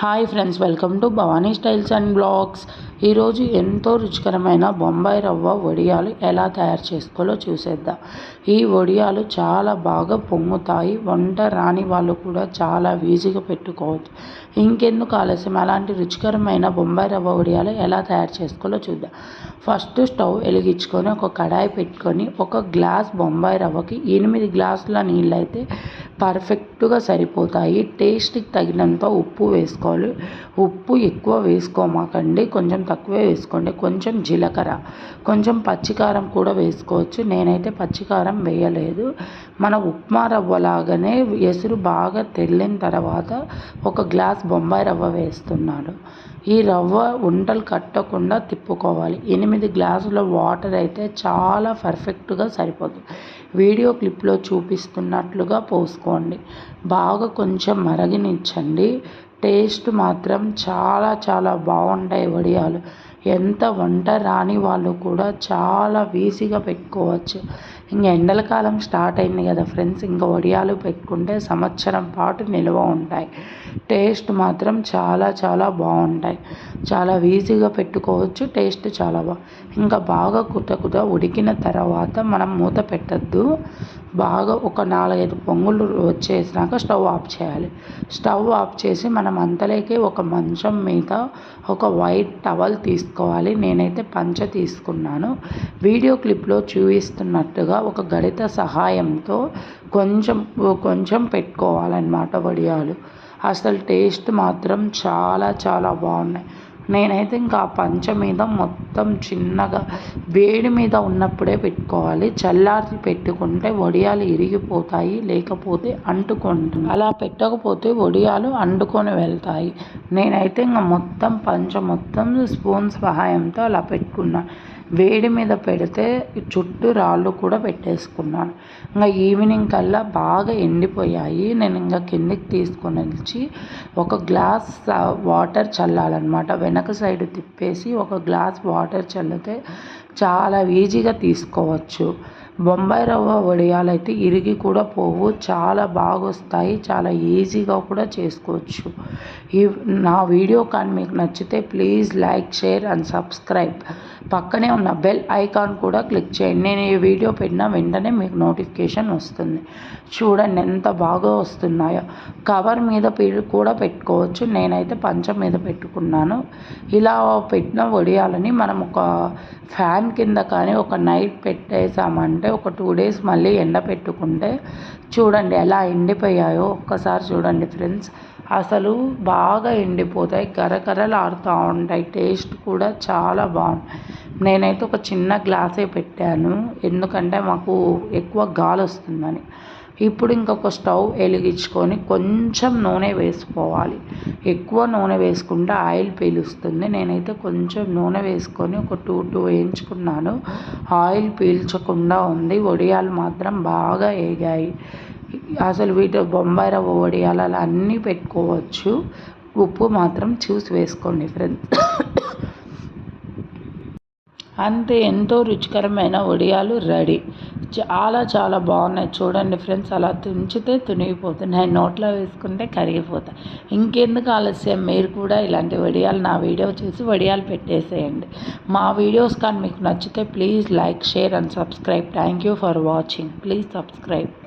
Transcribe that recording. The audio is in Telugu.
Hi friends welcome to Bhavani styles and blogs ఈరోజు ఎంతో రుచికరమైన బొంబాయి రవ్వ వడియాలు ఎలా తయారు చేసుకోవాలో చూసేద్దాం. ఈ వడియాలు చాలా బాగా పొంగుతాయి వంట రాని వాళ్ళు కూడా చాలా ఈజీగా పెట్టుకోవచ్చు. ఇంకెందుకు ఆలస్యం? అలాంటి రుచికరమైన బొంబాయి రవ్వ వడియాలు ఎలా తయారు చేసుకోవాలో చూద్దాం. ఫస్ట్ స్టవ్ వెలిగించుకొని ఒక కడాయి పెట్టుకొని ఒక గ్లాస్ బొంబాయి రవ్వకి ఎనిమిది గ్లాసుల నీళ్ళు అయితే పర్ఫెక్ట్గా సరిపోతాయి. టేస్ట్కి తగినంత ఉప్పు వేసుకోవాలి. ఉప్పు ఎక్కువ వేసుకోమాకండి. కొంచెం తక్కువే వేసుకోండి. కొంచెం జీలకర్ర. కొంచెం పచ్చికారం కూడా వేసుకోవచ్చు. నేనైతే పచ్చికారం వేయలేదు. మన ఉప్మా రవ్వలాగానే ఎసురు బాగా తెల్లిన తర్వాత ఒక గ్లాస్ బొంబాయి రవ్వ వేస్తున్నాను. ఈ రవ్వ ఉండలు కట్టకుండా తిప్పుకోవాలి. ఎనిమిది గ్లాసుల వాటర్ అయితే చాలా పర్ఫెక్ట్గా సరిపోతుంది. వీడియో క్లిప్లో చూపిస్తున్నట్లుగా పోసుకో పోసుకోండి బాగా కొంచెం మరగనిచ్చండి. టేస్ట్ మాత్రం చాలా చాలా బాగుంటాయి వడియాలు. ఎంత వంట రాని వాళ్ళు కూడా చాలా ఈజీగా పెట్టుకోవచ్చు. ఇంకా ఎండల కాలం స్టార్ట్ అయింది కదా ఫ్రెండ్స్ ఇంకా వడియాలు పెట్టుకుంటే సంవత్సరం పాటు నిల్వ ఉంటాయి. టేస్ట్ మాత్రం చాలా చాలా బాగుంటాయి. చాలా ఈజీగా పెట్టుకోవచ్చు టేస్ట్ చాలా బా ఇంకా బాగా కుత కుత ఉడికిన తర్వాత మనం మూత పెట్టద్దు. బాగా ఒక నాలుగైదు పొంగులు వచ్చేసినాక స్టవ్ ఆఫ్ చేయాలి. స్టవ్ ఆఫ్ చేసి మనం అంతలోకి ఒక మంచం మీద ఒక వైట్ టవల్ తీసుకోవాలి నేనైతే పంచ తీసుకున్నాను. వీడియో క్లిప్లో చూపిస్తున్నట్టుగా ఒక గణిత సహాయంతో కొంచెం కొంచెం పెట్టుకోవాలన్నమాట వడియాలు. అసలు టేస్ట్ మాత్రం చాలా చాలా బాగున్నాయి. నేనైతే ఇంకా ఆ పంచ మీద మొత్తం చిన్నగా వేడి మీద ఉన్నప్పుడే పెట్టుకోవాలి. చల్లారి పెట్టుకుంటే వడియాలు ఇరిగిపోతాయి లేకపోతే అంటుకుంటుంది అలా పెట్టకపోతే వడియాలు అంటుకొని వెళ్తాయి. నేనైతే ఇంకా మొత్తం పంచ మొత్తం స్పూన్ సహాయంతో అలా పెట్టుకున్నాను వేడి మీద పెడితే చుట్టూ రాళ్ళు కూడా పెట్టేసుకున్నాను. ఇంకా ఈవినింగ్ కల్లా బాగా ఎండిపోయాయి. నేను ఇంకా కిందికి తీసుకొని వచ్చి ఒక గ్లాస్ వాటర్ చల్లాలన్నమాట. వెనక సైడ్ తిప్పేసి ఒక గ్లాస్ వాటర్ చల్లితే చాలా ఈజీగా తీసుకోవచ్చు. బొంబాయి రవ్వ వడియాలు అయితే ఇరిగి కూడా పోవు. చాలా బాగా వస్తాయి చాలా ఈజీగా కూడా చేసుకోవచ్చు. ఈ నా వీడియో కానీ మీకు నచ్చితే please like share and subscribe. పక్కనే ఉన్న బెల్ ఐకాన్ కూడా క్లిక్ చేయండి. నేను ఈ వీడియో పెట్టిన వెంటనే మీకు నోటిఫికేషన్ వస్తుంది. చూడండి ఎంత బాగా వస్తున్నాయో. కవర్ మీద కూడా పెట్టుకోవచ్చు. నేనైతే పంచం మీద పెట్టుకున్నాను. ఇలా పెట్టిన వడియాలని మనం ఒక ఫ్యాన్ కింద కానీ ఒక నైట్ పెట్టేసామంటే ఒక టూ డేస్ మళ్ళీ ఎండ పెట్టుకుంటే చూడండి ఎలా ఎండిపోయాయో. ఒక్కసారి చూడండి ఫ్రెండ్స్. అసలు బాగా ఎండిపోతాయి. కర్రకర్రలు ఆడుతూ ఉంటాయి. టేస్ట్ కూడా చాలా బాగుంటాయి. నేనైతే ఒక చిన్న గ్లాసే పెట్టాను. ఎందుకంటే మాకు ఎక్కువ గాలి వస్తుందని ఇప్పుడు ఇంకొక స్టవ్ వెలిగించుకొని కొంచెం నూనె వేసుకోవాలి. ఎక్కువ నూనె వేసుకుంటే ఆయిల్ పీలుస్తుంది. నేనైతే కొంచెం నూనె వేసుకొని ఒక టూ టూ వేయించుకున్నాను. ఆయిల్ పీల్చకుండా ఉంది. వడియాలు మాత్రం బాగా వేగాయి అసలు వీటి బొంబాయి రవ్వ వడియాలు అలా అన్నీ పెట్టుకోవచ్చు. ఉప్పు మాత్రం చూసి వేసుకోండి ఫ్రెండ్స్. అంతే ఎంతో రుచికరమైన వడియాలు రెడీ. చాలా చాలా బాగున్నాయి. చూడండి ఫ్రెండ్స్ అలా తుంచితే తునిగిపోతున్నాయి. నోట్లో వేసుకుంటే కరిగిపోతాయి ఇంకెందుకు ఆలస్యం? మీరు కూడా ఇలాంటి వడియాలు నా వీడియో చూసి వడియాలు పెట్టేసేయండి. మా వీడియోస్ కానీ మీకు నచ్చితే please like share and subscribe. Thank you for watching. Please subscribe.